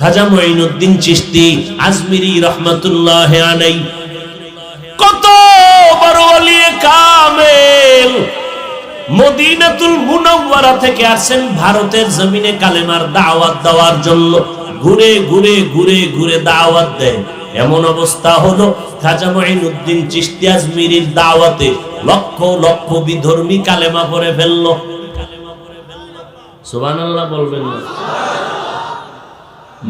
খাজা মঈনুদ্দিন চিশতি আজমিরি রহমাতুল্লাহ আলাই কত বড় ওলিয়ে কামেল। মদিনাতুল মুনাওয়ারা থেকে আসেন ভারতের জমিনে কালেমার দাওয়াত দেওয়ার জন্য। ঘুরে ঘুরে ঘুরে ঘুরে দাওয়াত দেয় এমন অবস্থা হলো খাজা মঈনুদ্দিন চিশতি আজমিরির দাওয়াতে লক্ষ লক্ষ বিধর্মী কালেমা পড়ে ফেলল। সুবহানাল্লাহ বলবেন না।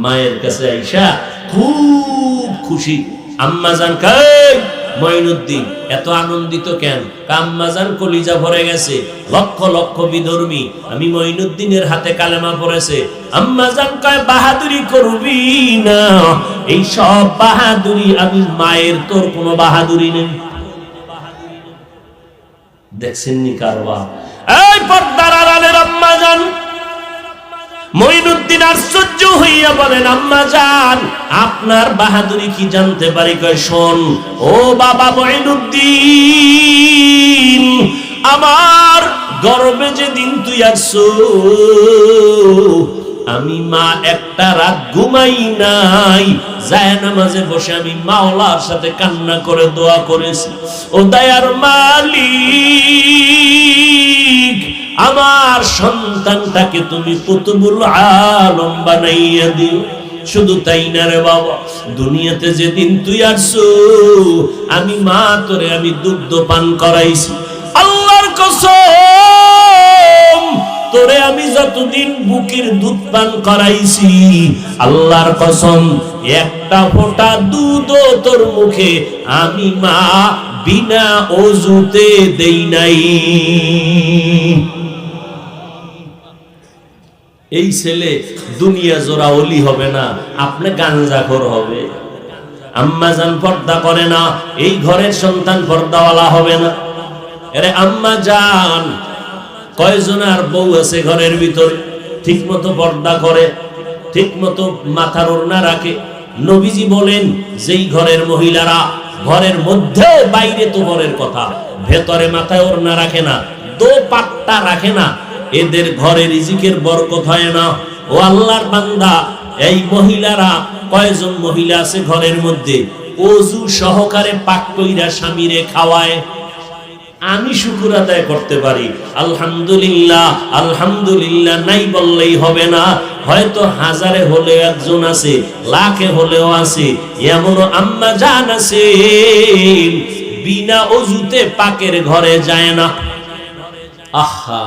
মায়ের কাছে আইসা খুব খুশি। আম্মাজান কাই মঈনুদ্দিন, এত আনন্দিত কেন? আম্মাজান কলিজা ভরে গেছে, লক্ষ লক্ষ বিধর্মী, আমি মঈনুদ্দিনের হাতে কালেমা পড়েছে। আম্মাজান কয়, বাহাদুরি করবি না, এই সব বাহাদুরি আমি মায়ের তোর কোনো বাহাদুরি নেই। দেখছেন নি কারবা এই পর্দার আড়ালের মঈনুদ্দিন আশ্চর্য হইয়া বলেন, আম্মা যান আপনার বাহাদুরি কি জানতে পারি? কয়, শোন, ও বাবা মঈনুদ্দিন, আমার গর্বে যেদিন তুই আসছো, আমি মা একটা রাত ঘুমাই নাই, যায় নামাজে বসে আমি মাওলার সাথে কান্না করে দোয়া করেছি। ও দয়ার মালিক আমার সন্তানটাকে তুমি কুতুবুল আলম বানাইয়া দিও। শুধু তাই না রে বাবা, দুনিয়াতে যেদিন তুই আসছো, আমি মা তোরে আমি দুগ্ধ পান করাইছি। আল্লাহর কসম, তোরে আমি যতদিন বুকের দুধ পান করাইছি, আল্লাহর কসম, একটা ফোঁটা দুধ তোর মুখে, আমি মা বিনা অজুতে দেই নাই। এই ছেলে দুনিয়া জোড়া অলি হবে না, আপনি গাঞ্জাখোর হবে। আম্মা জান পর্দা করে না, এই ঘরের সন্তান পর্দাওয়ালা হবে না। আরে আম্মা জান, কয়জন আর বউ আছে ঘরের ভিতর? ঠিক মতো পর্দা করে ঠিক মতো মাথার ওড়না রাখে। নবীজি বলেন, যেই ঘরের মহিলারা ঘরের মধ্যে বাইরে তো ঘরের কথা। ভেতরে মাথায় ওড়না রাখে না, দো পাট্টা রাখে না। এদের ঘরে রিজিকের বরকত হয় না। ও আল্লাহর বান্দা, এই মহিলারা, কয়জন মহিলা আছে ঘরের মধ্যে? অজু সহকারে পাক কইরা স্বামীরে খাওয়ায়। আমি শুকুর আদায় করতে পারি। আলহামদুলিল্লাহ আলহামদুলিল্লাহ নাই বললেই হবে না। হয়তো হাজারে হলে একজন আছে, লাখে হলেও আছে এমন আম্মা জান আছে। বিনা অজুতে পাকের ঘরে যায় না। আহা,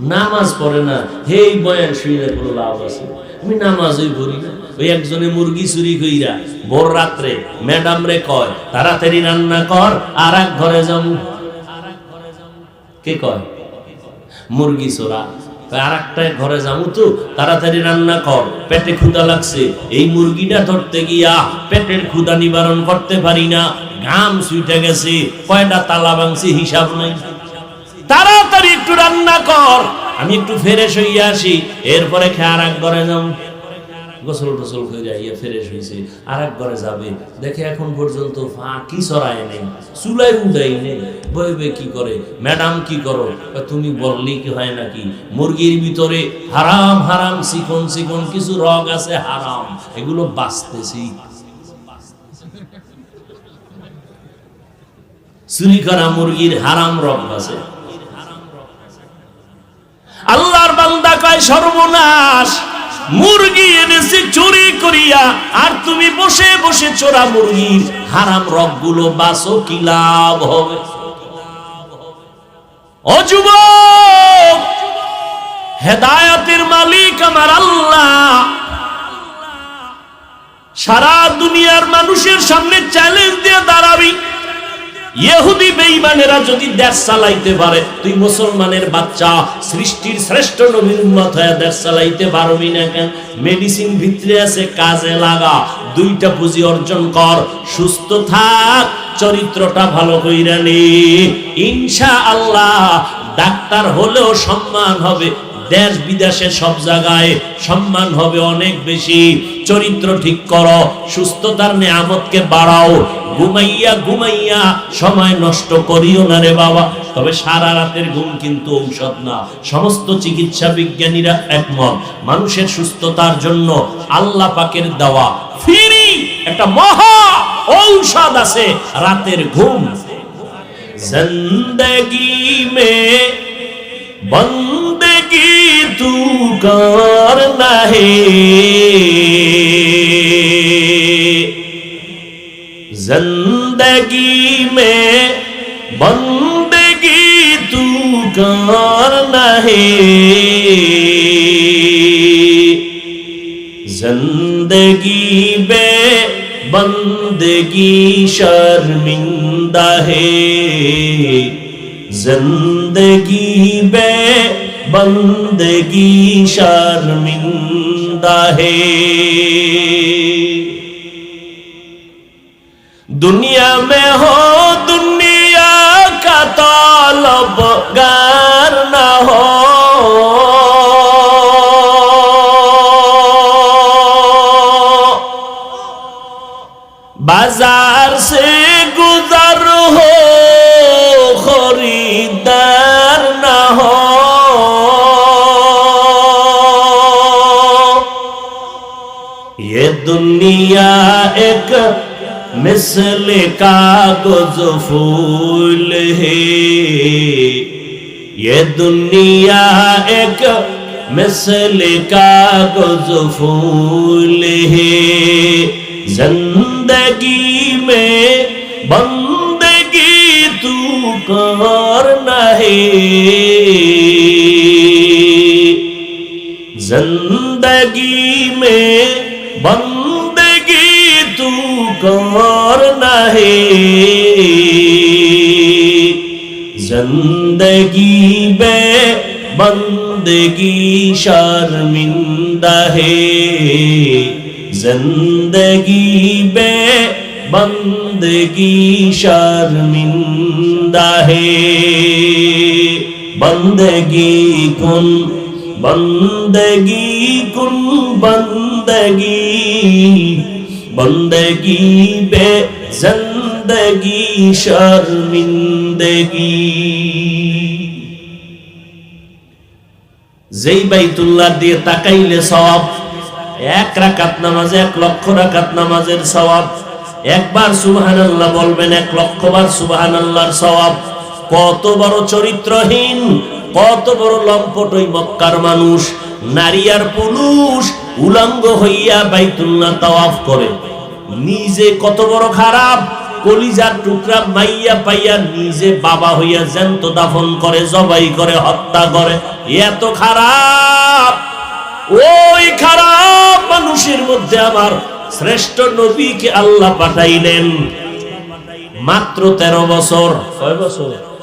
নামাজ পড়ে না। হেই বয়ান শুনে কোনো লাভ আছে? আমি নামাজই পড়ি না। ওই একজনে মুরগি চুরি কইরা ভোর রাত্রে ম্যাডাম রে কয়, তাড়াতাড়ি রান্না কর আর এক ঘরে যাব। কে কয়? মুরগি চোরা। ঘরে যাব তো, তাড়াতাড়ি রান্না কর, পেটে ক্ষুদা লাগছে। এই মুরগিটা ধরতে গিয়া পেটের ক্ষুদা নিবারণ করতে পারি না। ঘাম গেছে, কয়টা তালা ভাঙছে হিসাব নাই। তাড়াতাড়ি একটু রান্না কর, আমি একটু ফ্রেশ হইয়া আসি, এরপরে খেয়ে আর এক ঘরে যাও গোসল টোসল করে যাইয়া ফ্রেশ হয়েছে আর এক ঘরে যাবে। দেখে এখন পর্যন্ত ফাঁকি সরায় নেই চুলাই উঠাই নেই। বইবে কি করে? ম্যাডাম, কি করো? তুমি বললেই কি হয় নাকি? মুরগির ভিতরে হারাম হারাম, চিকন চিকন, কিছু রগ আছে, হারাম। এগুলো বাঁচতেছি। চুরি করা মুরগির হারাম রগ আছে। আল্লাহর বান্দা কয়, সর্বনাশ! মুরগি এনেছে, চুরি করিয়া, আর তুমি বসে বসে চোরা মুরগির হারাম রগগুলো বাসো, কি লাভ হবে? ও যুবক, হেদায়াতের মালিক আমার আল্লাহ। সারা দুনিয়ার মানুষের সামনে চ্যালেঞ্জ দিয়ে দাঁড়াবি। ইহুদি বেঈমানেরা যদি দেশ চালাইতে পারে, তুই মুসলমানের বাচ্চা, সৃষ্টির শ্রেষ্ঠ নবীর উম্মত হয়ে দেশ চালাইতে পারবি না কেন? মেডিসিন ভিতরে আছে, কাজে লাগা। দুইটা পুঁজি অর্জন কর, সুস্থ থাক, চরিত্রটা ভালো কইরা নে। ইনশা আল্লাহ ডাক্তার হলেও সম্মান হবে দেশ বিদেশে সব জায়গায় সম্মান হবে অনেক বেশি। চরিত্র ঠিক করো, সুস্থতার নিয়ামতকে বাড়াও। ঘুমাইয়া ঘুমাইয়া সময় নষ্ট করিও না রে বাবা। তবে সারা রাতের ঘুম কিন্তু ঔষধ না। সমস্ত চিকিৎসা বিজ্ঞানীরা একমত। মানুষের সুস্থতার জন্য আল্লাহ পাকের দেওয়া ফিরি একটা মহা ঔষধ আছে, রাতের ঘুম। জিন্দগি মে বন্দ की दुगार नहीं। ज़िंदगी में बंदगी दुगार नहीं। ज़िंदगी में बंदगी शर्मिंदा है। ज़िंदगी में بندگی شرمندہ ہے دنیا میں ہو دنیا کا طالب दुनिया एक मिसल कागज़ फूल है। ये दुनिया एक मिसल कागज़ फूल है। ज़िंदगी में बंदगी तू करना है। ज़िंदगी में زندگی بے بندگی شرمندہ ہے زندگی بے بندگی شرمندہ ہے بندگی کن بندگی کن بندگی بندگی بے জন্দগি শর্মিন্দগি যেই বাইতুল্লাহ দিয়ে তাকাইলে সওয়াব, এক রাকাত নামাজে, এক লক্ষ রাকাত নামাজের সওয়াব। একবার সুবহানাল্লাহ বলবেন, এক লক্ষ বার সুবহানাল্লাহর সওয়াব। কত বড় চরিত্রহীন, কত বড় লম্পট ওই মক্কার মানুষ। নারী আর পুরুষ উলঙ্গ হইয়া বাইতুল্লাহ তাওয়াফ করে। নিজে কত বড় খারাপ, কলিজার টুকরা মাইয়া পাইয়া নিজে বাবা হইয়া জ্যান্ত দাফন করে, জবাই করে, হত্যা করে। এত খারাপ, ওই খারাপ মানুষের মধ্যে আমার শ্রেষ্ঠ নবীকে আল্লাহ পাঠাইলেন। মাত্র তেরো বছর। কয় বছর?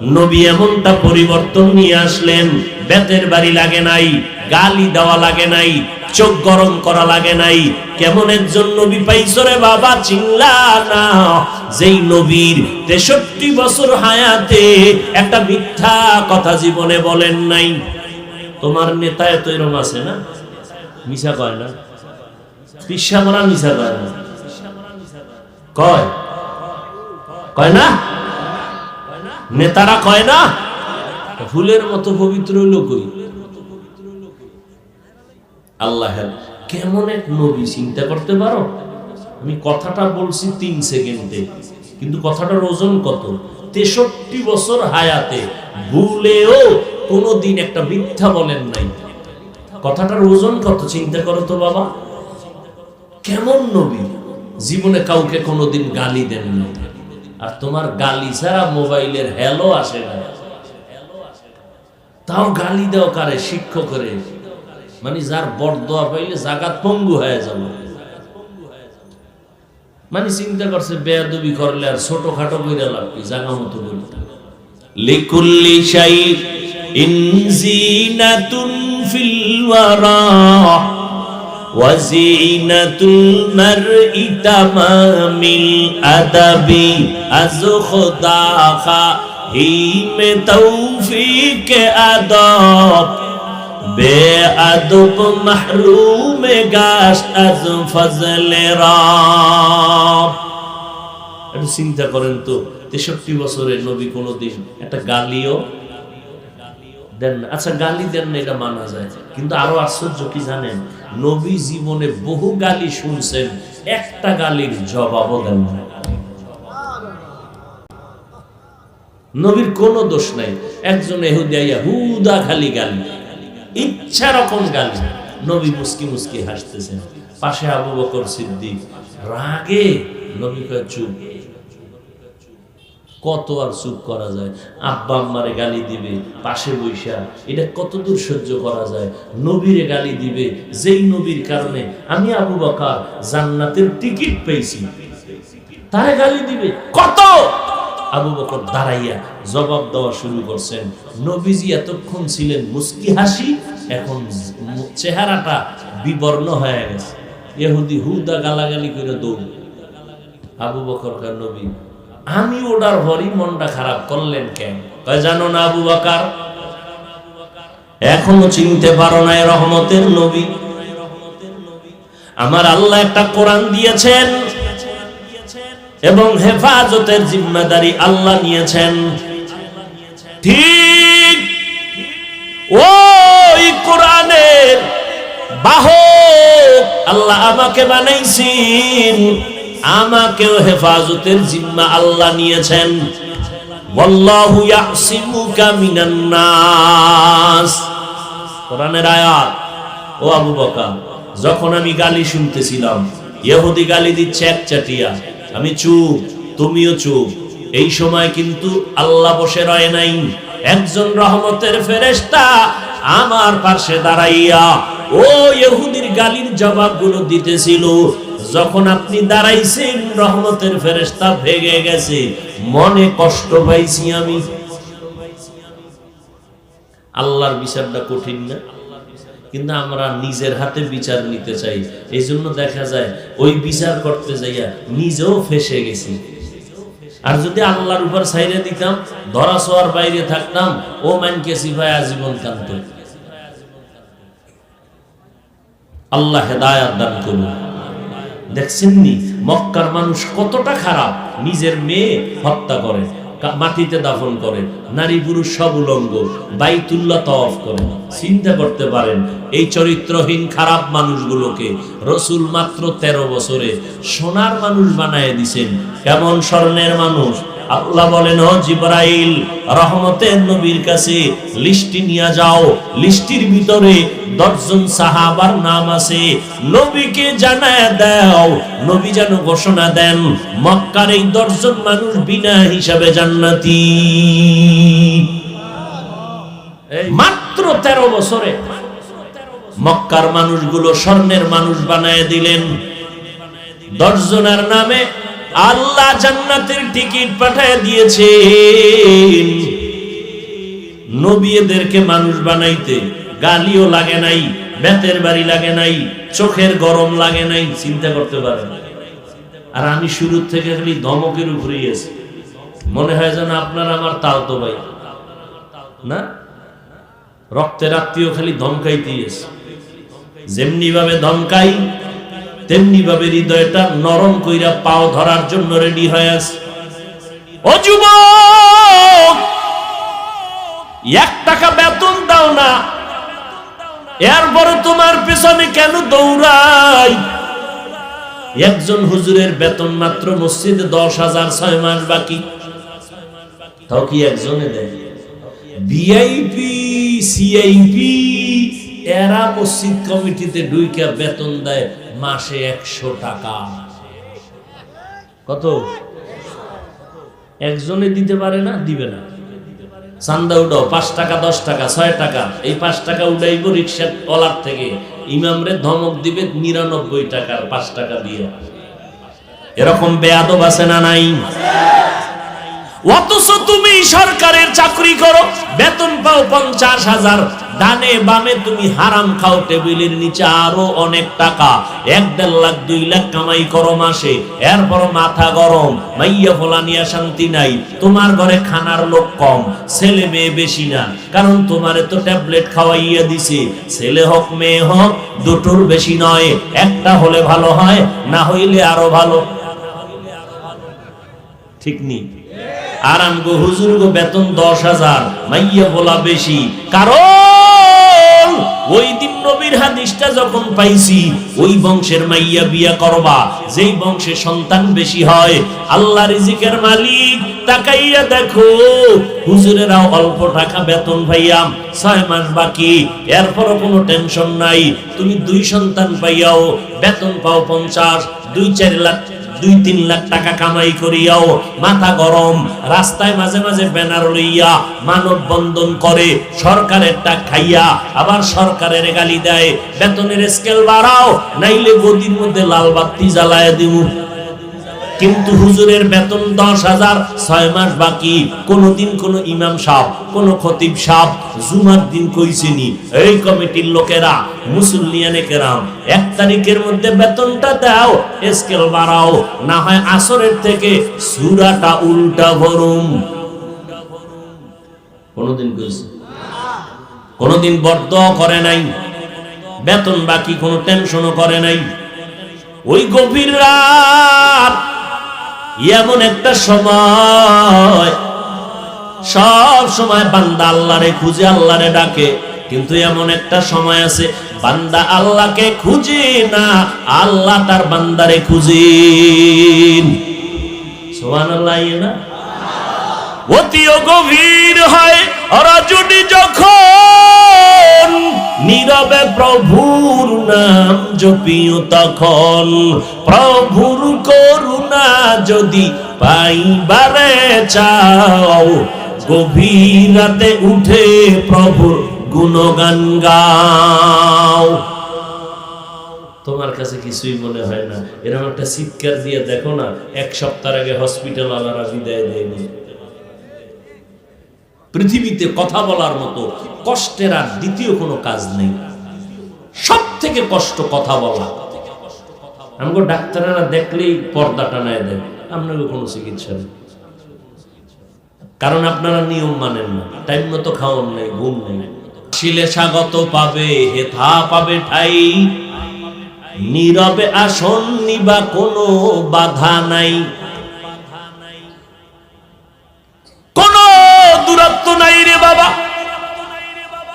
নবী এমনটা পরিবর্তন নিয়ে আসলেন, বেতের বাড়ি লাগে নাই, গালি দেওয়া লাগে নাই, চোখ গরম করা লাগে নাই। কেমন একজন নবী পাইছো রে বাবা চিনলা না। যেই নবীর তেষট্টি বছর হায়াতে একটা মিথ্যা কথা জীবনে বলেন নাই। তোমার নেতা এত এরম আছে না? মিশা কয় না? পিসা মিশা কয় না? কয়? কয় না? নেতারা কয় না? ফুলের মতো পবিত্র লোকই আল্লাহ কেমন এক নবী, চিন্তা করতে পারো? আমি কথাটা বলছি তিন সেকেন্ডে, কিন্তু কথাটার ওজন কত? তেষট্টি বছর হায়াতে ভুলেও কোনোদিন একটা মিথ্যা বলেন নাই। কথাটার ওজন কত, চিন্তা করো তো বাবা। কেমন নবী? জীবনে কাউকে কোনোদিন গালি দেন না আর তোমার গালি ছাড়া মোবাইলের হ্যালো আসে না। তাও গালি দেও কারে শিক্ষকের মানে যার বরদোয়া পাইলে জাগাত পঙ্গু হয়ে যাব। মানে চিন্তা করছে, বেয়াদবি করলে আর ছোট খাটো কইরা লাভ কি, জাগা মতো লিকুল্লি শাই ইনজিনাতুন ফিল وزينة المرء تمام الأدب از خدا خواهیم توفیق ادب বেআদব মাহরুম গাছ আজ ফজলে রব একটু চিন্তা করেন তো তেষট্টি বছরে নবী কোনোদিন একটা গালিও দেন না আচ্ছা গালি দেন না এটা মানা যায় কিন্তু আরো আশ্চর্য কি জানেন নবী জীবনে বহু গালি শুনছেন, একটা গালির জবাবও দেন নবীর কোনো দোষ নাই। একজন এহুদিয়া গালি, ইচ্ছা রকম গালি। নবী মুস্কি মুস্কি হাসতেছেন। পাশে আবু বকর সিদ্দিক, রাগে? নবী চুপ। কত আর চুপ করা যায়? আব্বা আম্মারে গালি দিবে, পাশে বৈশা এটা কত দূর সহ্য করা যায়? নবীরে গালি দিবে, যেই নবীর কারণে আমি আবু বকর জান্নাতের টিকিট পেয়েছি। তারে গালি দিবে, কত? আবু বকর দাঁড়াইয়া জবাব দেওয়া শুরু করছেন। নবীজি এতক্ষণ ছিলেন মুস্কি হাসি, এখন চেহারাটা বিবর্ণ হয়ে গেছে। এহুদি হুদা গালাগালি করে দৌড়। আবু বকর কার নবী আমি ওটার ভরই মনটা খারাপ করলেন কেন? জানো না আবু বাকার? এখনও চিনতে পারো না রহমতের নবী। আমার আল্লাহ একটা কোরআন দিয়েছেন এবং হেফাজতের জিম্মাদারি আল্লাহ নিয়েছেন। ঠিক ওই কোরআনের বাহক আল্লাহ আমাকে বানাইছেন। আমাকেও হেফাজতের জিম্মা আল্লাহ নিয়েছেন। ওয়াল্লাহু ইয়াসিমুকা মিনান নাস। ও আবু বকর, যখন আমি গালি শুনতেছিলাম, ইহুদি গালি দিচ্ছে এক চাটিয়া, আমি চুপ, তুমিও চুপ। এই সময় কিন্তু আল্লাহ বসে রয় নাই। একজন রহমতের ফেরেস্তা আমার পাশে দাঁড়াইয়া, ও ইহুদির গালির জবাবগুলো দিতেছিল। যখন আপনি দাঁড়াইছেন, রহমতের ফেরেশতা ভেগে গেছে। মনে কষ্ট পাইছি আমি। আল্লাহর বিচারটা কঠিন না। কিন্তু আমরা নিজের হাতে বিচার নিতে চাই। এই জন্য দেখা যায়, ওই বিচার করতে যাইয়া নিজেও ফেসে গেছি। আর যদি আল্লাহর উপর সাইরে দিতাম ধরা ছোয়ার বাইরে থাকতাম, ও মানকে সিফায় আজীবন কান্ত আল্লাহ হেদায়াত দান করুন। দেখছেন নি? মক্কার মানুষ কতটা খারাপ। নিজের মেয়ে হত্যা করে মাটিতে দাফন করে, নারী পুরুষ সব উলঙ্গ, বাইতুল্লাহ তফ করে। চিন্তা করতে পারেন, এই চরিত্রহীন খারাপ মানুষগুলোকে রসুল মাত্র তেরো বছরে সোনার মানুষ বানায় দিছেন। কেমন স্বর্ণের মানুষ? আল্লাহ বলেন, ও জিব্রাইল, রহমতের নবীর কাছে লিস্টি নিয়ে যাও। লিস্টির ভিতরে দশজন সাহাবার নাম আছে। নবীকে জানায় দাও। নবী যেন ঘোষণা দেন, মক্কার এই দশজন মানুষ বিনা হিসাবে জান্নাতি। মাত্র তেরো বছরে মক্কার মানুষগুলো স্বর্ণের মানুষ বানায় দিলেন। দশজনের নামে আল্লাহ জান্নাতের টিকিট পাঠায় দিয়েছেন। নবীদেরকে মানুষ বানাইতে গালিও লাগে নাই, বেতের বাড়ি লাগে নাই, চোখের গরম লাগে নাই, চিন্তা করতে পারেন আর আমি শুরু থেকে খালি ধমকের উপরেই আছি। মনে হয় যেন আপনার আমার তাও তো ভাই। না? রক্তের আত্মীয় খালি ধমকাইতেই আছে। যেমনি ভাবে ধমকাই তেমনি ভাবে হৃদয়টা নরম কইরা পাও ধরার জন্য রেডি হয়ে আছে। ও যুবক, এক টাকা বেতন দাও না। এরপরে তোমার পেছনে কেন দৌড়াই? একজন হুজুরের বেতন মাত্র মসজিদে দশ হাজার ছয় মাস বাকি। তাও কি একজনে দেয়? ভিআইপি সিআইপি এরা মসজিদ কমিটিতে দুইকা বেতন দেয়। মাসে একশো টাকা। কত? একজনে দিতে পারে না, দিবে না। চান্দা উঠাও, পাঁচ টাকা, দশ টাকা, ছয় টাকা। এই পাঁচ টাকা উঠাইব রিক্সার ওলার থেকে। ইমামরে ধমক দিবে নিরানব্বই টাকার পাঁচ টাকা দিয়ে। এরকম বেয়াদব আছে না নাই? অথচ তুমি সরকারের চাকরি করো, বেতন পাও পঞ্চাশ হাজার, ডানে বামে তুমি হারাম খাও, টেবিলের নিচে আরও অনেক টাকা। এক দেড় লাখ, দুই লাখ কামাই করো মাসে, এরপর মাথা গরম, মাইয়া ফোলা নিয়ে শান্তি নাই, তোমার ঘরে খানার লোক কম, ছেলে মেয়ে বেশি না, কারণ তোমারে তো ট্যাবলেট খাওয়াইয়া দিছে। ছেলে হোক, মেয়ে হোক, দুটোর বেশি নয়, একটা হলে ভালো হয়, না হইলে আরও ভালো। ঠিক নেই। আর আমগো হুজুর গো বেতন দশ হাজার, মাইয়া বলা বেশি। কারণ ওই দিন নবীর হাদিসটা যখন পাইছি, ওই বংশের মাইয়া বিয়া করবা। যেই বংশে সন্তান বেশি হয়, আল্লাহ রিজিকের মালিক, তাকাইয়া দেখো হুজুরেরা অল্প টাকা বেতন ভাইয়া, ছয় মাস বাকি, এরপরও কোনো টেনশন নাই। তুমি দুই সন্তান পাইয়াও, বেতন পাও পঞ্চাশ, দুই চার লাখ দুই তিন লাখ টাকা কামাই করিয়াও মাথা গরম, রাস্তায় মাঝে মাঝে ব্যানার লইয়া মানব বন্ধন করে, সরকারের টাক খাইয়া আবার সরকারের গালি দেয়, বেতনের স্কেল বাড়াও, নাইলে গদির মধ্যে লাল বাতি জ্বালায় দিমু। কিন্তু হুজুরের বেতন দশ হাজার, ছয় মাস বাকি। কোনদিন কোন ইমাম সাহ কোন খতিব সাহ জুমার দিন কইছেনি। এই কমিটির লোকেরা, মুসল্লিয়ানে কেরাম, এক তারিখের মধ্যে বেতনটা দাও স্কেল বাড়াও, না হয় আসরের থেকে সুরাটা উল্টা ভরুম। কোনদিন কইছে? কোনদিন বদ্ধ করে নাই। বেতন বাকি কোনো টেনশনও করে নাই। ওই গভীর রাত এমন একটা সময়। সব সময় বান্দা আল্লাহরে খুঁজে, আল্লাহরে ডাকে। কিন্তু এমন একটা সময় আছে, বান্দা আল্লাহকে খুঁজে না, আল্লাহ তার বান্দারে খুঁজে। সোহান আল্লাহ না? অতি গভীর হয়, রজনী যখন নীরবে প্রভুর নাম জপিও তখন, প্রভুর করুণা যদি পাইবারে চাও, গভীর রাতে উঠে প্রভুর গুণগান গাও। তোমার কাছে কিছুই মনে হয় না? এরকম একটা চিৎকার দিয়ে দেখো না, এক সপ্তাহ আগে হসপিটাল আলারা বিদায় দেয়নি। পৃথিবীতে কথা বলার মতো কষ্টের আর দ্বিতীয় কোনো কাজ নেই। সব থেকে কষ্ট কথা বলা। আমাকে ডাক্তারেরা দেখলেই পর্দা টানায় দেয়। আপনাকে কোনো চিকিৎসা নেই। কারণ আপনারা নিয়ম মানেন না। টাইম মতো খাওয়ান নেই, ঘুম নেই। শিলে স্বাগত পাবে হেথা পাবে ঠাই। নীরবে আসন নিবা কোনো বাধা নাই।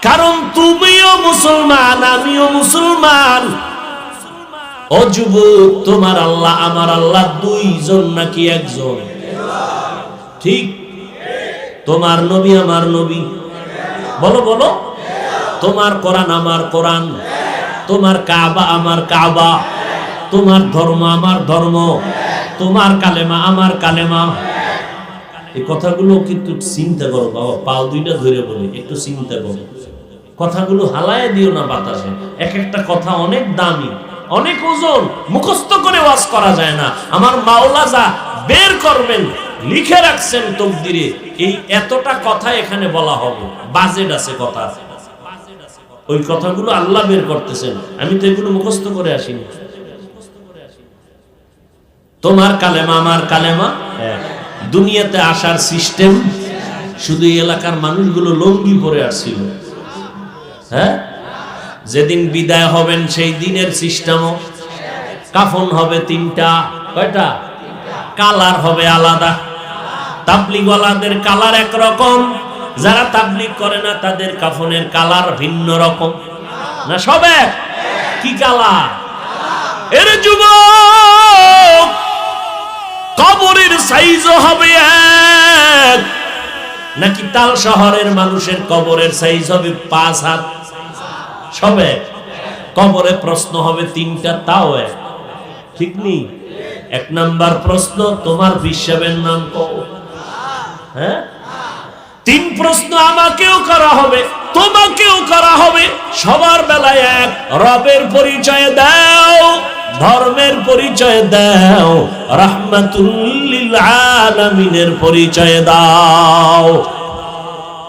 কারণ তুমিও মুসলমান, আমিও মুসলমান। ও তোমার আল্লাহ, আমার আল্লাহ দুইজন নাকি একজন? ঠিক? তোমার নবী আমার নবী। বলো বলো। তোমার কোরআন আমার কোরআন। তোমার কাবা আমার কাবা। তোমার ধর্ম আমার ধর্ম। তোমার কালেমা আমার কালেমা। এই কথাগুলো কিন্তু চিন্তা করো, বাবা পাও দুইটা ধরে বলি, একটু চিন্তা করো। কথাগুলো হালায় দিও না বাতাসে। এক একটা কথা অনেক দামি অনেক ওজন মুখস্থ করে ওয়াজ করা যায় না। আমার মাওলা যা বের করবেন লিখে রাখছেন তকদিরে এই এতটা কথা এখানে বলা হবে। বাজেট আছে কথা। ওই কথাগুলো আল্লাহ বের করতেছেন। আমি তো এগুলো মুখস্থ করে আসিনি। তোমার কালেমা আমার কালেমা? দুনিয়াতে আসার সিস্টেম শুধু এলাকার মানুষগুলো লঙ্গি পরে আসছিল। হ্যাঁ? যেদিন বিদায় হবেন, সেই দিনের সিস্টেমও কাফন হবে তিনটা, কয়টা? কালার হবে আলাদা। তাবলিগওয়ালাদের কালার একরকম, যারা তাবলিগ করে না, তাদের কাফনের কালার ভিন্ন রকম। না সব এক? কি কালার? এর যুবক, কবরের সাইজও হবে এক। নাকি তাল শহরের মানুষের কবরের সাইজ হবে পাঁচ হাত? সব। কবরে প্রশ্ন হবে তিনটা, তাও এক। ঠিক নেই এক নাম্বার প্রশ্ন, তোমার বিশ্বের নাম কও। হ্যাঁ? তিন প্রশ্ন আমাকেও করা হবে, তোমাকেও করা হবে। সবার বেলায় এক, রবের পরিচয় দাও, ধর্মের পরিচয় দাও রাহমাতুল্লিল আলামিনের পরিচয় দাও।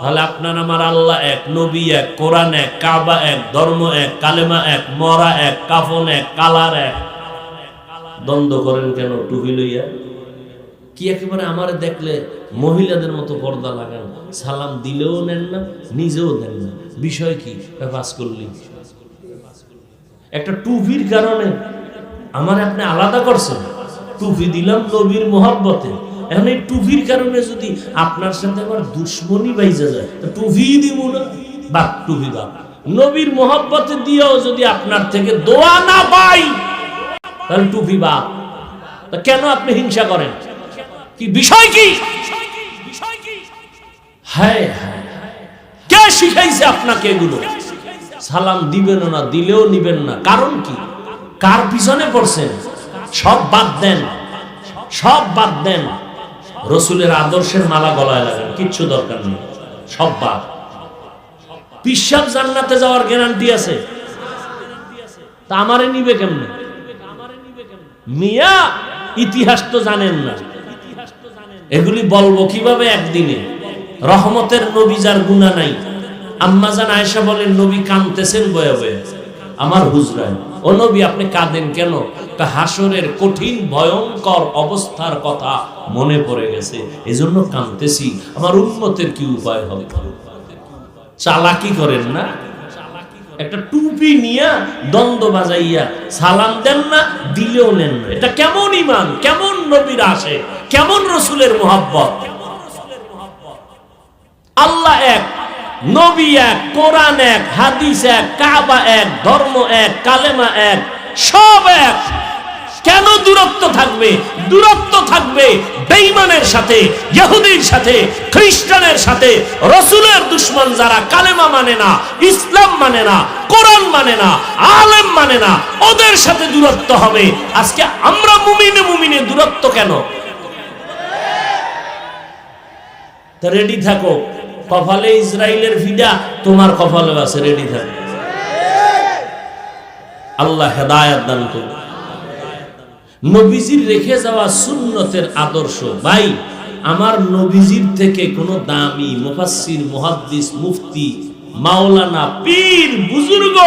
তাহলে আপনার আমার আল্লাহ এক, নবী এক, কোরআন এক, কাবা এক, ধর্ম এক, কালেমা এক, মরা এক, কাফন এক, কালার এক। দ্বন্দ্ব করেন কেন টুপি লইয়া? কি একেবারে আমার দেখলে মহিলাদের মতো পর্দা লাগান? সালাম দিলেও নেন না, নিজেও দেন না। বিষয় কি? পাস করলি একটা টুপির কারণে আমার আপনি আলাদা করছেন। টুপি দিলাম নবীর মোহাব্বতে। এখন এই টুপির কারণে যদি আপনার সাথে আমার দুশ্মনী বাইজা যায় টুপি দিব না বা টুভি বা নবীর মোহাব্বতে দিয়েও যদি আপনার থেকে দোয়া না পাই, তাহলে টুপি বাপ। কেন আপনি হিংসা করেন? কি বিষয় কি? হ্যাঁ। কে শিখাইছে আপনাকে এগুলো? সালাম দিবেন না, দিলেও নিবেন না। কারণ কি? কার পিছনে পড়ছেন? সব বাদ দেন। সব বাদ দেন। রসুলের আদর্শের মালা গলায় লাগান, কিচ্ছু দরকার নেই, সব বাদ। পিসাব জান্নাতে যাওয়ার গ্যারান্টি আছে। তা আমারে নিবে কেমনে? মিয়া, ইতিহাস তো জানেন না। এগুলি বলব কীভাবে একদিনে? রহমতের নবী যার গুণা নাই। আম্মাজান আয়েশা বলেন, নবী কানতেছেন বয়ে বয়ে আমার হুজরায়, ও নবী আপনি কাঁদেন কেন? তা হাসরের কঠিন, ভয়ঙ্কর অবস্থার কথা মনে পড়ে গেছে। এজন্য কাঁদতেছি। আমার উন্মতের কি উপায় হবে? চালাকি করেন না? একটা টুপি নিয়ে দ্বন্দ্ব বাজাইয়া সালাম দেন না, দিলেও নেন না। এটা কেমন ইমান কেমন নবীর আসে কেমন রসুলের মোহাব্বত? আল্লাহ এক, নবী এক, কোরআন এক, হাদিস এক, কাবা এক, ধর্ম এক, কালেমা এক সব এক। কেন দূরত্ব থাকবে? দূরত্ব থাকবে বেঈমানের সাথে, ইহুদির সাথে, খ্রিস্টানের সাথে। রসুলের দুশ্মন যারা কালেমা মানে না, ইসলাম মানে না, কোরআন মানে না, আলেম মানে না, ওদের সাথে দূরত্ব হবে। আজকে আমরা মুমিনে মুমিনে দূরত্ব কেন? রেডি থাকো। কপালে ইসরায়েলের ভিডা তোমার কপালে আছে রেডি থাকো। আল্লাহ হেদায়াত দান করুন। নবীজির রেখে যাওয়া সুন্নতের আদর্শ, ভাই, আমার নবীজির থেকে কোনো দামি মুফাসসির, মুহাদ্দিস, মুফতি, মাওলানা, পীর, বুজুর্গ,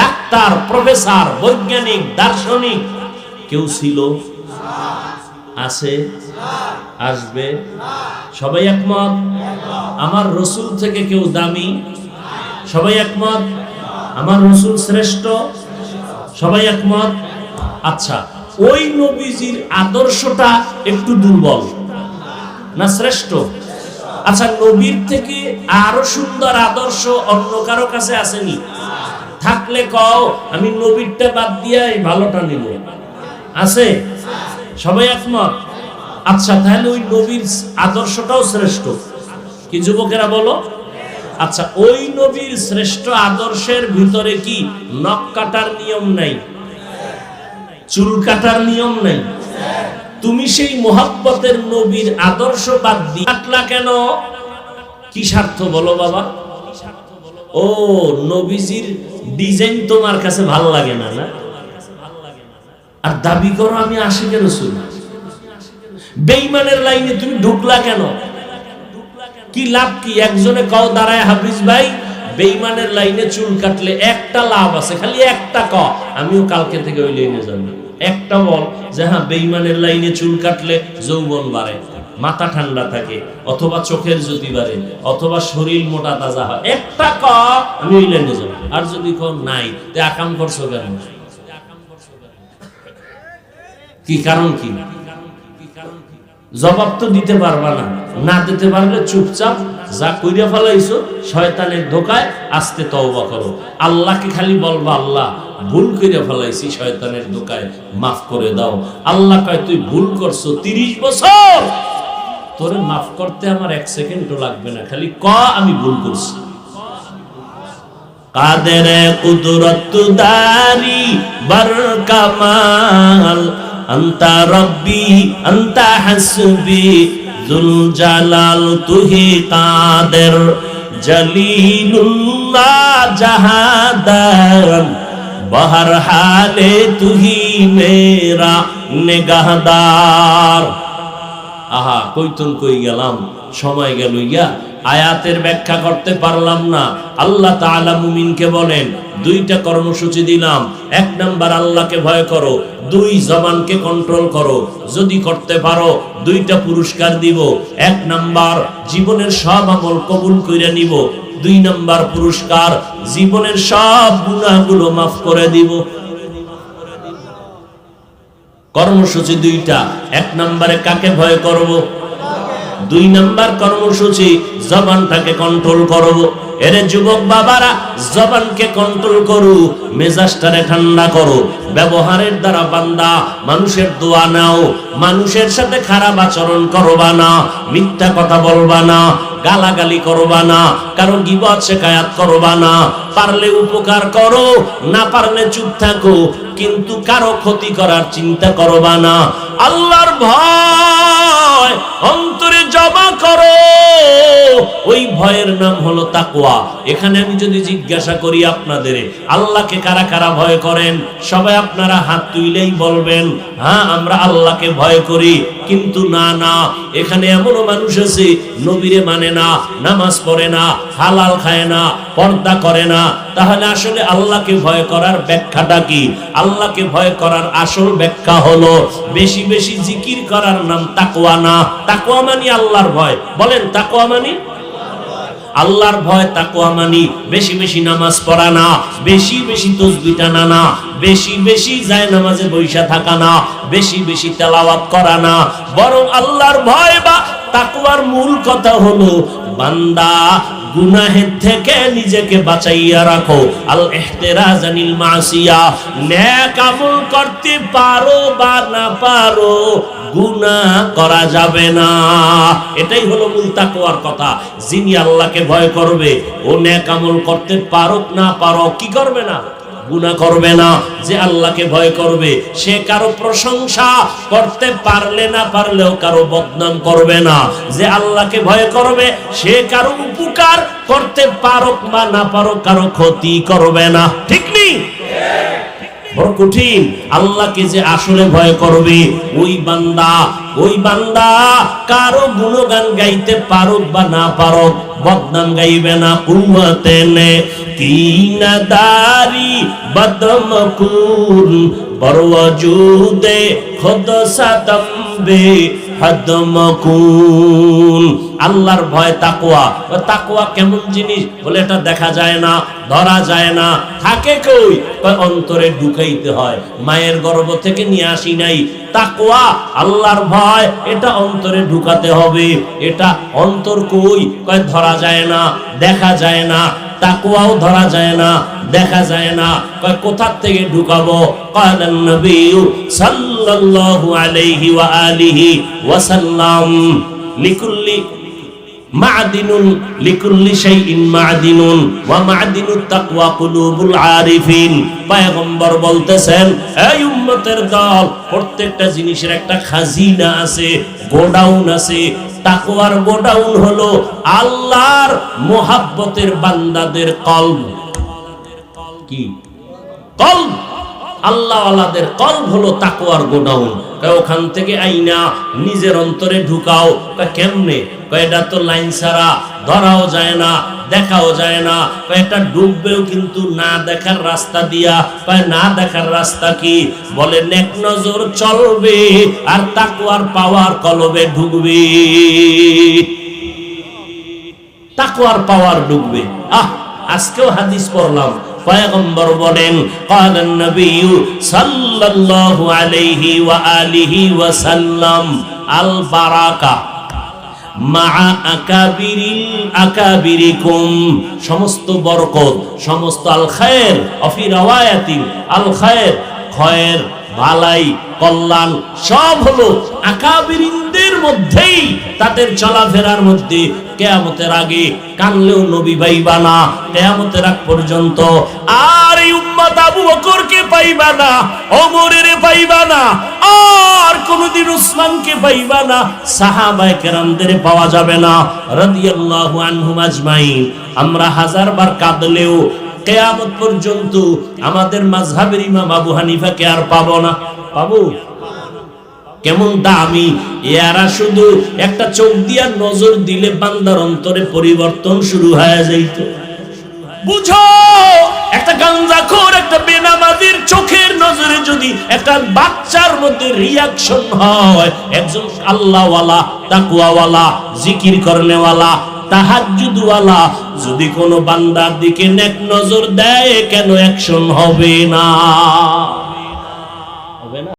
ডাক্তার, প্রফেসর, বৈজ্ঞানিক, দার্শনিক কেউ ছিল? আছে? আসবে? সবাই একমত? আমার রসুল থেকে কেউ দামি? সবাই একমত? আমার রসুল শ্রেষ্ঠ, সবাই একমত? আচ্ছা ওই নবীজির আদর্শটা একটু দুর্বল। না শ্রেষ্ঠ? আচ্ছা নবীর থেকে আরও সুন্দর আদর্শ অন্য কারও কাছে আসেনি? থাকলে কও, আমি নবীরটা বাদ দিয়ে ভালোটা নিব। আছে? সবাই একমত? আচ্ছা তাহলে ওই নবীর আদর্শটাও শ্রেষ্ঠ। কি যুবকেরা বলো? আচ্ছা ওই নবীর শ্রেষ্ঠ আদর্শের ভিতরে কি নখ কাটার নিয়ম নাই? চুল কাটার নিয়ম নাই? তুমি সেই মোহাব্বতের নবীর আদর্শ বাদ দিয়ে কাটলা কেন? কি স্বার্থ বলো বাবা। ও, নবীজির ডিজাইন তোমার কাছে ভালো লাগে না না? আর দাবি করো আমি আশিকে রসুল বেইমানের লাইনে তুমি ঢুকলা কেন? কি লাভ কি? একজনে কও, দাঁড়ায় হাফিজ ভাই বেইমানের লাইনে চুল কাটলে একটা লাভ আছে, খালি একটা ক, আমিও কালকে থেকে ওই লাইনে যাব। একটা বল যে হ্যাঁ বেইমানের লাইনে চুল কাটলে যৌবন বাড়ে, মাথা ঠান্ডা থাকে, অথবা চোখের জ্যোতি বাড়ে, অথবা শরীর মোটা তাজা হয়। একটা ক, আমি ওই লাইনে যাব। আর যদি ক নাই, তে আকাম করছ কেন? কি কারণ কি? জবাব তো দিতে পারবা না। না দিতে পারলে চুপচাপ যা কইরা ফেলাইছো, শয়তানের ধোকায় আস্তে তওবা করো। আল্লাহকে খালি বলবা, আল্লাহ, ভুল কইরা ফেলাইছি, শয়তানের ধোকায় মাফ করে দাও। আল্লাহ কয়, তুই ভুল করছ তিরিশ বছর। তোরে মাফ করতে আমার এক সেকেন্ডও লাগবে না। খালি ক, আমি ভুল করছি। কাদের কুদরত দারি বার কামাল আন্তা রব্বি, আন্তা হাসবি জুল জালাল তুহি কাদের, জলিলুল্লাহ জাহাদান বহর হালে তুহি মেরা নিগাহদার। আহা, কইতুন কই গেলাম? সময় গেল ইয়া, আয়াতের ব্যাখ্যা করতে পারলাম না। আল্লাহ তাআলা মুমিনকে বলেন, দুইটা কর্মসূচি দিলাম। এক নাম্বার, আল্লাহকে ভয় করো, দুই জবানকে কন্ট্রোল করো। যদি করতে পারো, দুইটা পুরস্কার দিব। এক নাম্বার, জীবনের সব আমল কবুল কইরা নিব। দুই নাম্বার পুরস্কার, জীবনের সব গুনাহগুলো মাফ করে দিব। কর্মসূচি দুইটা, এক নম্বরে কাকে ভয় করব? দুই নাম্বার কর্মসূচি, জবানটাকে কন্ট্রোল করব। এরে যুবক বাবারা, জবানকে কন্ট্রোল করু, মেজাজটারে ঠান্ডা করো। ব্যবহারের দ্বারা বান্দা, মানুষের দোয়া নাও। মানুষের সাথে খারাপ আচরণ করবা না, মিথ্যা কথা বলবা না। গালাগালি করবা না, কারও গিবত শেখায়াত করবা না। পারলে উপকার করো, না পারলে চুপ থাকো, কিন্তু কারও ক্ষতি করার চিন্তা করবা না। আল্লাহর ভয় অন্তরে জমা করো। ওই ভয়ের নাম হলো তাকওয়া। এখানে আমি যদি জিজ্ঞাসা করি আপনাদের, আল্লাহকে কারা কারা ভয় করেন? সবাই আপনারা হাত তুইলেই বলবেন হ্যাঁ আমরা আল্লাহকে ভয় করি, কিন্তু না না, এখানে এমনও মানুষ আছে, নবীরে মানে না, নামাজ পড়ে না, হালাল খায় না, পর্দা করে না। তাহলে আসলে আল্লাহকে ভয় করার ব্যাখ্যাটা কি? আল্লাহকে ভয় করার আসল ব্যাখ্যা হলো, বেশি বেশি জিকির করার নাম তাকওয়া না। তাকওয়া মানি আল্লাহর ভয়। বলেন, তাকওয়া মানি আল্লাহর ভয়, তাকওয়া মানি। বেশি বেশি নামাজ পড়া না, বেশি বেশি তসবি টানা না। বেশি বেশি যায় নামাজে বৈশা থাকা না, বেশি বেশি তেলাওয়াত করা না। বরং আল্লাহর ভয় বা তাকওয়ার মূল কথা হলো, বান্দা গুনাহের থেকে নিজেকে বাঁচাইয়া রাখো। আল ইহতিরাজ আনিল মাসিয়া। নেক আমল করতে পারো বা না পারো, গুনাহ করা যাবে না। এটাই হলো মূল তাকওয়ার কথা। যিনি আল্লাহকে ভয় করবে, ও নেক আমল করতে পারো না পারো কি করবে না? গুনাহ করবে না, যে আল্লাহকে ভয় করবে। সে কারও প্রশংসা করতে পারলে না পারলেও কারও বদনাম করবে না। যে আল্লাহকে ভয় করবে, সে কারও উপকার করতে পারক বা না পারো কারও ক্ষতি করবে না। ঠিক নেই? বড় কঠিন। আল্লাহকে যে আসলে ভয় করবে, ওই বান্দা ওই বান্দা কারও গুণগান গাইতে পারুক বা না পারুক, বদনাম গাইবে না কুয়াতে নে কিনাদারি বড় বরওয়াজুদে খোদ সাতম্বে। আল্লাহর ভয় তাকওয়া। ও তাকওয়া কেমন জিনিস? বলে এটা দেখা যায় না, ধরা যায় না। থাকে কই? অন্তরে ঢুকাইতে হয়। মায়ের গর্ভ থেকে নিয়ে আসি নাই। তাকওয়া, আল্লাহর ভয়, এটা অন্তরে ঢুকাতে হবে। এটা অন্তর কই? কয়, ধরা যায় না, দেখা যায় না। তাকওয়াও ধরা যায় না, দেখা যায় না। কয়, কোথার থেকে ঢুকাবো? কালান নবী সাল্লাল্লাহু আলাইহি ওয়া আলিহি ওয়া সাল্লাম। লিকুল্লি মাদিনুন, লিকুল্লি শাইইন মাদিনুন ওয়া মাদিনুত তাকওয়া কুলুবুল আরিফিন। পয়গম্বর বলতেছেন, এই উম্মতের দল, প্রত্যেকটা জিনিসের একটা খাজিনা আছে, গোডাউন আছে তাকওয়ার গোডাউন হলো আল্লাহর মোহাব্বতের বান্দাদের কলম। কি? কলব আল্লাহওয়ালাদের কলব হলো তাকওয়ার গোডাউন। ওখান থেকে আইনা, নিজের অন্তরে ঢুকাও। কেমনে? কয়, এটা তো লাইন ছাড়া, ধরাও যায় না, দেখাও যায় না। কয়, এটা ডুববেও কিন্তু না দেখার রাস্তা দিয়া। না দেখার রাস্তা কি? বলে, নেক নজর চলবে আর তাকওয়ার পাওয়ার কলবে ঢুকবে। তাকওয়ার পাওয়ার ঢুকবে। আহ, আজকেও হাদিস পড়লাম। পয়গম্বর বলেন, কালান নবী সাল্লাল্লাহু আলাইহি ওয়া আলিহি ওয়া সাল্লাম আল বারাকা সমস্ত বরকত, সমস্ত আল খায়ের অফিরাওয়ায়াতি আল খায়ের, খয়ের ভালাই কল্যাণ সব হলো আকাবিরিন আকাবিরিনদের মধ্যেই তাদের চলাফেরার মধ্যে কেয়ামতের আগে কানলেও নবী পাইবা না, কেয়ামতের আগ পর্যন্ত। আর এই উম্মত আবু বকরকে পাইবা না, ওমরের পাইবা না, আর কোনদিন উসমানকে পাইবা না, সাহাবায়ে কেরামদের পাওয়া যাবে না। রাদিয়াল্লাহু আনহুম আজমাইন। আমরা হাজার বার কাঁদলেও কেয়ামত পর্যন্ত আমাদের মাঝহাবের ইমাম আবু হানিফাকে আর পাবো না। পাবো? কেমন দামি? এরা শুধু একটা চোখ দিয়া নজর দিলে বান্দার অন্তরে পরিবর্তন শুরু হয়ে যাইত। বুঝো? একটা গাঞ্জাখোর, একটা বেনামাজির চোখের নজরে যদি একটা বাচ্চার মধ্যে রিয়াকশন হয়, একজন আল্লাহওয়ালা তাকুয়াওয়ালা জিকির করনেওয়ালা, তাহাজ্জুদওয়ালা, যদি কোনো বান্দার দিকে নেক নজর দেয়, কেন অ্যাকশন হবে না?